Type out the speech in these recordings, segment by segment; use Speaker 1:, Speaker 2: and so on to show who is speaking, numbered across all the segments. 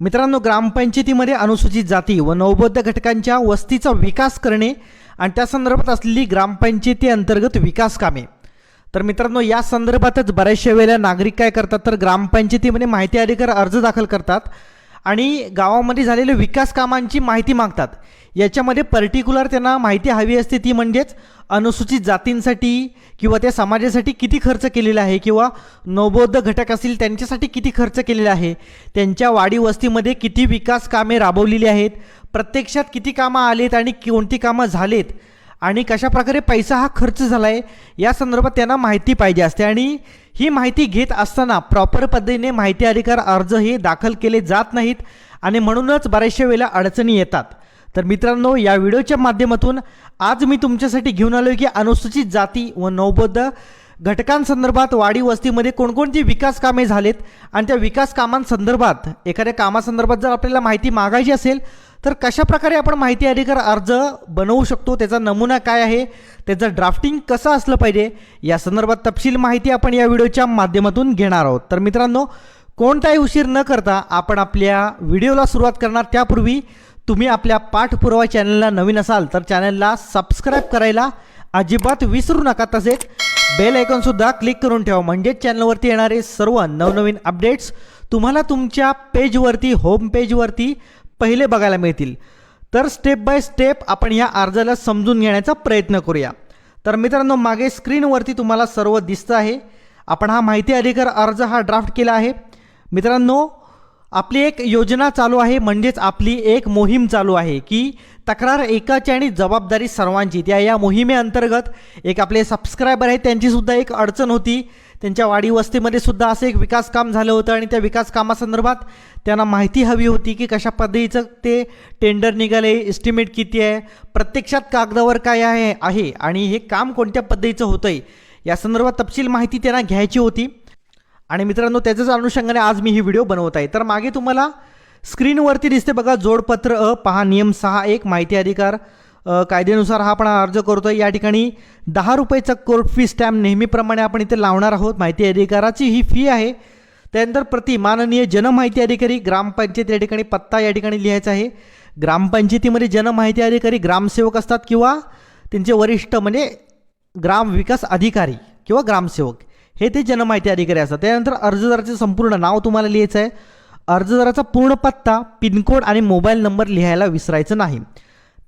Speaker 1: मित्रांनो ग्रामपंचायतीमध्ये अनुसूचित जाती व नवबद्ध घटकांच्या वस्तीचा विकास करणे आणि त्या संदर्भात असलेली ग्रामपंचायती अंतर्गत विकास कामे. तर मित्रांनो या संदर्भातच बऱ्याचशा वेळेला नागरिक काय करतात? तर ग्रामपंचायतीमध्ये माहिती अधिकार अर्ज दाखल करतात. आणि गावामध्ये झालेल्या विकास कामांची माहिती मागतात. याच्यामध्ये पर्टिक्युलर त्यांना माहिती हवी असते ती म्हणजेच अनुसूचित जातींसाठी किंवा त्या समाजासाठी किती खर्च केलेला आहे किंवा नवबौद्ध घटक असतील त्यांच्यासाठी किती खर्च केलेला आहे त्यांच्या वाडी वस्तीमध्ये किती विकास कामे राबवलेली आहेत प्रत्यक्षात किती कामं आलेत आणि कोणती कामं झालेत आणि कशा प्रकारे पैसा हा खर्च झाला आहे या संदर्भात त्यांना माहिती पाहिजे असते. आणि ही माहिती घेत असताना प्रॉपर पद्धतीने माहिती अधिकार अर्ज हे दाखल केले जात नाहीत आणि म्हणूनच बऱ्याचशा वेळेला अडचणी येतात. तर मित्रांनो या व्हिडिओच्या माध्यमातून आज मी तुमच्यासाठी घेऊन आलो की अनुसूचित जाती व नौबद्ध घटकांसंदर्भात वाडी वस्तीमध्ये कोणकोणती विकास कामे झालेत आणि त्या विकास कामांसंदर्भात एखाद्या कामासंदर्भात जर आपल्याला माहिती मागायची असेल तर कशा प्रकारे आपण माहिती अधिकार अर्ज बनवू शकतो त्याचा नमुना काय आहे त्याचं ड्राफ्टिंग कसं असलं पाहिजे या संदर्भात तपशील माहिती आपण या व्हिडिओच्या माध्यमातून घेणार आहोत. तर मित्रांनो कोणताही उशीर न करता आपण आपल्या व्हिडिओला सुरुवात करणार. त्यापूर्वी तुम्ही आपल्या पाठपुरावा चॅनलला नवीन असाल तर चॅनलला सबस्क्राईब करायला अजिबात विसरू नका. तसेच बेल आयकॉनसुद्धा क्लिक करून ठेवा. म्हणजेच चॅनलवरती येणारे सर्व नवनवीन अपडेट्स तुम्हाला तुमच्या पेजवरती होम पेजवरती पहिले बघायला मिळतील. तर स्टेप बाय स्टेप आपण या अर्जाला समजून घेण्याचा प्रयत्न करूया. तर मित्रांनो मागे स्क्रीनवरती तुम्हाला सर्व दिसतं आहे. आपण हा माहिती अधिकार अर्ज हा ड्राफ्ट केला आहे. मित्रांनो आपली एक योजना चालू आहे म्हणजेच आपली एक मोहीम चालू आहे की तक्रार एकाची आणि जबाबदारी सर्वांची त्या या मोहिमेअंतर्गत एक आपले सबस्क्रायबर आहेत त्यांचीसुद्धा एक अडचण होती. त्यांच्या वाडी वस्तीमध्ये सुद्धा असं एक विकास काम झालं होतं आणि त्या विकास कामासंदर्भात त्यांना माहिती हवी होती की कशा पद्धतीचं ते टेंडर निघाले एस्टिमेट किती आहे प्रत्यक्षात कागदावर काय आहे आहे आणि हे काम कोणत्या पद्धतीचं होतं आहे या संदर्भात तपशील माहिती त्यांना घ्यायची होती. आणि मित्रांनो त्याच्याच अनुषंगाने आज मी ही व्हिडिओ बनवत आहे. तर मागे तुम्हाला स्क्रीनवरती दिसते बघा जोडपत्र अ पहा नियम सहा एक माहिती अधिकार कायद्यानुसार हा आपण अर्ज करतोय. या ठिकाणी दहा रुपयेचा कोर्ट फी स्टॅम्प नेहमीप्रमाणे आपण इथे लावणार आहोत. माहिती अधिकाराची ही फी आहे. त्यानंतर प्रति माननीय जनमाहिती अधिकारी ग्रामपंचायत या ठिकाणी पत्ता या ठिकाणी लिहायचा आहे. ग्रामपंचायतीमध्ये जनमाहिती अधिकारी ग्रामसेवक असतात किंवा त्यांचे वरिष्ठ म्हणजे ग्राम विकास अधिकारी किंवा ग्रामसेवक. हे ते जनमाहिती अधिकारी असतात. त्यानंतर अर्जदाराचे संपूर्ण नाव तुम्हाला लिहायचं आहे. अर्जदाराचा पूर्ण पत्ता पिनकोड आणि मोबाईल नंबर लिहायला विसरायचं नाही.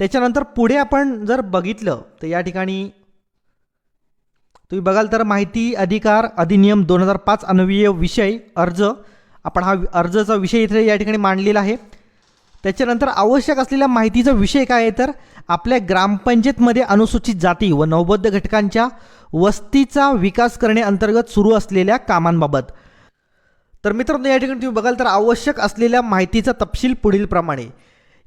Speaker 1: त्याच्यानंतर पुढे आपण जर बघितलं तर या ठिकाणी तुम्ही बघाल तर माहिती अधिकार अधिनियम दोन हजार पाच अन्वयीय विषय अर्ज. आपण हा अर्जाचा विषय इथे या ठिकाणी मांडलेला आहे. त्याच्यानंतर आवश्यक असलेल्या माहितीचा विषय काय आहे तर आपल्या ग्रामपंचायतमध्ये अनुसूचित जाती व नवबद्ध घटकांच्या वस्तीचा विकास करणे अंतर्गत सुरू असलेल्या कामांबाबत. तर मित्रांनो या ठिकाणी तुम्ही बघाल तर आवश्यक असलेल्या माहितीचा तपशील पुढील प्रमाणे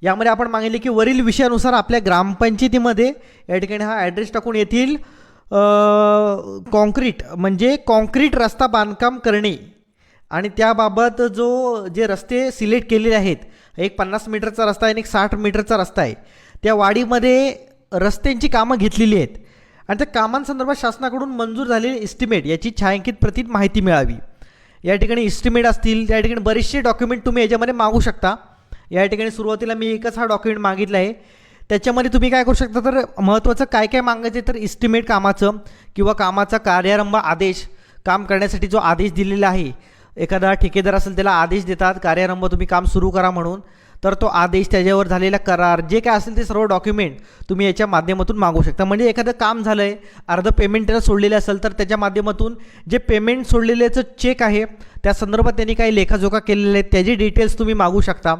Speaker 1: यामध्ये आपण मागितले की वरील विषयानुसार आपल्या ग्रामपंचायतीमध्ये या ठिकाणी हा ॲड्रेस टाकून येथील कॉन्क्रीट म्हणजे कॉन्क्रीट रस्ता बांधकाम करणे आणि त्याबाबत जो जे रस्ते सिलेक्ट केलेले आहेत एक पन्नास मीटरचा रस्ता आहे आणि एक साठ मीटरचा रस्ता आहे त्या वाडीमध्ये रस्त्यांची कामं घेतलेली आहेत. आणि त्या कामांसंदर्भात शासनाकडून मंजूर झालेली इस्टिमेट याची छायांकित प्रतीत माहिती मिळावी. या ठिकाणी इस्टिमेट असतील त्या ठिकाणी बरेचसे डॉक्युमेंट तुम्ही याच्यामध्ये मागू शकता. या ठिकाणी सुरुवातीला मी एकच हा डॉक्युमेंट मागितला आहे. त्याच्यामध्ये तुम्ही काय करू शकता तर महत्त्वाचं काय काय मागायचं आहे तर इस्टिमेट कामाचं किंवा कामाचा कार्यारंभ आदेश काम करण्यासाठी जो आदेश दिलेला आहे. एखादा ठेकेदार असेल त्याला आदेश देतात कार्यारंभ तुम्ही काम सुरू करा म्हणून. तर तो आदेश त्याच्यावर झालेला करार जे काय असेल ते सर्व डॉक्युमेंट तुम्ही याच्या माध्यमातून मागू शकता. म्हणजे एखादं काम झालं आहे अर्धं पेमेंट त्याला सोडलेलं असेल तर त्याच्या माध्यमातून जे पेमेंट सोडलेल्याचं चेक आहे त्या संदर्भात त्यांनी काही लेखाजोखा केलेले आहेत त्याची डिटेल्स तुम्ही मागू शकता.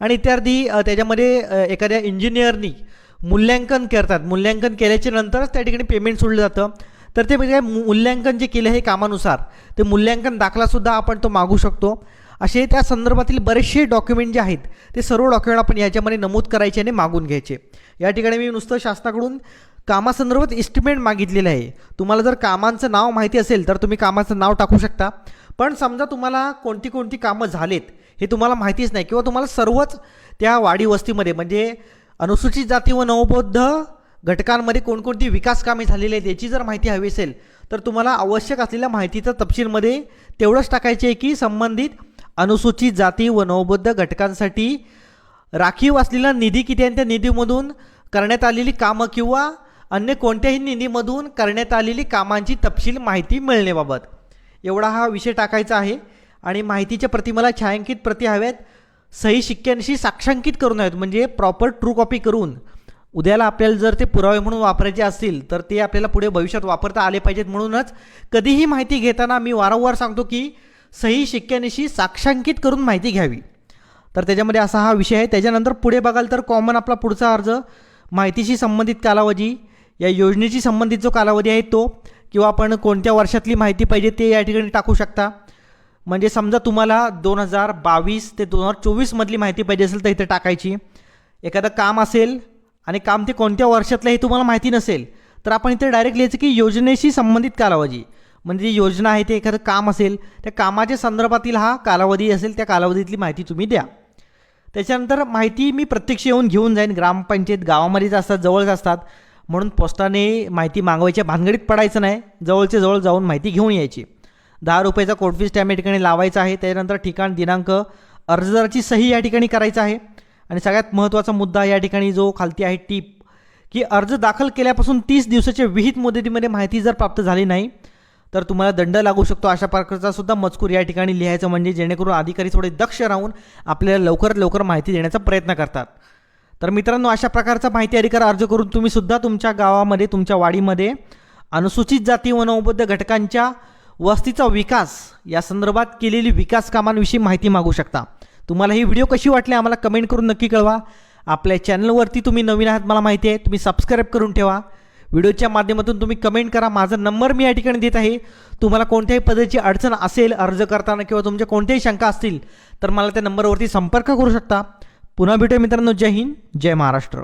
Speaker 1: आणि इत्यादी त्याच्यामध्ये एखाद्या इंजिनियरनी मूल्यांकन करतात. मूल्यांकन केल्याच्या नंतरच त्या ठिकाणी पेमेंट सोडलं जातं. तर ते म्हणजे मूल्यांकन जे केलं आहे कामानुसार ते मूल्यांकन दाखलासुद्धा आपण तो मागू शकतो. असे त्या संदर्भातील बरेचसे डॉक्युमेंट जे आहेत ते सर्व डॉक्युमेंट आपण याच्यामध्ये नमूद करायचे आणि मागून घ्यायचे. या ठिकाणी मी नुसतं शासनाकडून कामासंदर्भात इस्टिमेट मागितलेलं आहे. तुम्हाला जर कामांचं नाव माहिती असेल तर तुम्ही कामाचं नाव टाकू शकता. पण समजा तुम्हाला कोणती कोणती कामं झालेत हे तुम्हाला माहितीच नाही किंवा तुम्हाला सर्वच त्या वाडी वस्तीमध्ये म्हणजे अनुसूचित जाती व नवबौद्ध घटकांमध्ये कोणकोणती विकास कामे झालेली आहेत याची जर माहिती हवी असेल तर तुम्हाला आवश्यक असलेल्या माहितीचं तपशीलमध्ये तेवढंच टाकायचे आहे की संबंधित अनुसूचित जाती व नवबौद्ध घटकांसाठी राखीव असलेला निधी किती आहे आणि त्या निधीमधून करण्यात आलेली कामं किंवा अन्य कोणत्याही निधीमधून करण्यात आलेली कामांची तपशील माहिती मिळण्याबाबत. एवढा हा विषय टाकायचा आहे आणि माहितीच्या प्रती मला छायांकित प्रती हव्यात सही शिक्क्यांशी साक्षांकित करून हव्यात म्हणजे प्रॉपर ट्रू कॉपी करून. उद्याला आपल्याला जर ते पुरावे म्हणून वापरायचे असतील तर ते आपल्याला पुढे भविष्यात वापरता आले पाहिजेत म्हणूनच कधीही माहिती घेताना मी वारंवार सांगतो की सही शिक्क्यानिशी साक्षांकित करून माहिती घ्यावी. तर त्याच्यामध्ये असा हा विषय आहे. त्याच्यानंतर पुढे बघाल तर कॉमन आपला पुढचा अर्ज माहितीशी संबंधित कालावधी या योजनेशी संबंधित जो कालावधी आहे तो किंवा आपण कोणत्या वर्षातली माहिती पाहिजे ते या ठिकाणी टाकू शकता. म्हणजे समजा तुम्हाला दोन हजार बावीस ते दोन हजार चोवीसमधली माहिती पाहिजे असेल तर इथे टाकायची. एखादं काम असेल आणि काम ते कोणत्या वर्षातलं हे तुम्हाला माहिती नसेल तर आपण इथे डायरेक्ट लिहायचं की योजनेशी संबंधित कालावधी. म्हणजे जी योजना आहे ते एखादं काम असेल त्या कामाच्या संदर्भातील हा कालावधी असेल त्या कालावधीतली माहिती तुम्ही द्या. त्याच्यानंतर माहिती मी प्रत्यक्ष येऊन घेऊन जाईन. ग्रामपंचायत गावामध्येच असतात जवळच असतात. म्हणून पोस्टाने माहिती मागवायच्या भानगडीत पडायचं नाही. जवळच्या जवळ जाऊन माहिती घेऊन यायची. दहा रुपयाचा कोड फीस त्या ठिकाणी लावायचा आहे. त्याच्यानंतर ठिकाण दिनांक अर्जदाराची सही या ठिकाणी करायचं आहे. आणि सगळ्यात महत्त्वाचा मुद्दा या ठिकाणी जो खालती आहे टीप की अर्ज दाखल केल्यापासून तीस दिवसाच्या विहित मुदतीमध्ये माहिती जर प्राप्त झाली नाही तर तुम्हाला दंड लागू शकतो. अशा प्रकारचा सुद्धा मजकूर या ठिकाणी लिहायचं म्हणजे जेणेकरून अधिकारी थोडे दक्ष राहून आपल्याला लवकरात लवकर माहिती देण्याचा प्रयत्न करतात. तर मित्रांनो अशा प्रकारचा माहिती अधिकार अर्ज करून तुम्ही सुद्धा तुमच्या गावामध्ये तुमच्या वाडीमध्ये अनुसूचित जाती वनौबद्ध घटकांच्या वस्तीचा विकास या संदर्भात केलेली विकास कामांविषयी माहिती मागू शकता. तुम्हाला ही व्हिडिओ कशी वाटली आम्हाला कमेंट करून नक्की कळवा. आपल्या चॅनलवरती तुम्ही नवीन आहात मला माहिती आहे तुम्ही सबस्क्राईब करून ठेवा. व्हिडिओच्या माध्यमातून तुम्ही कमेंट करा माझा नंबर मी या ठिकाणी देत आहे. तुम्हाला कोणत्याही पद्धतीची अडचण असेल अर्ज करताना किंवा तुमच्या कोणत्याही शंका असतील तर मला त्या नंबरवरती संपर्क करू शकता. पुन्हा भेटूया मित्रांनो. जय हिंद जय महाराष्ट्र.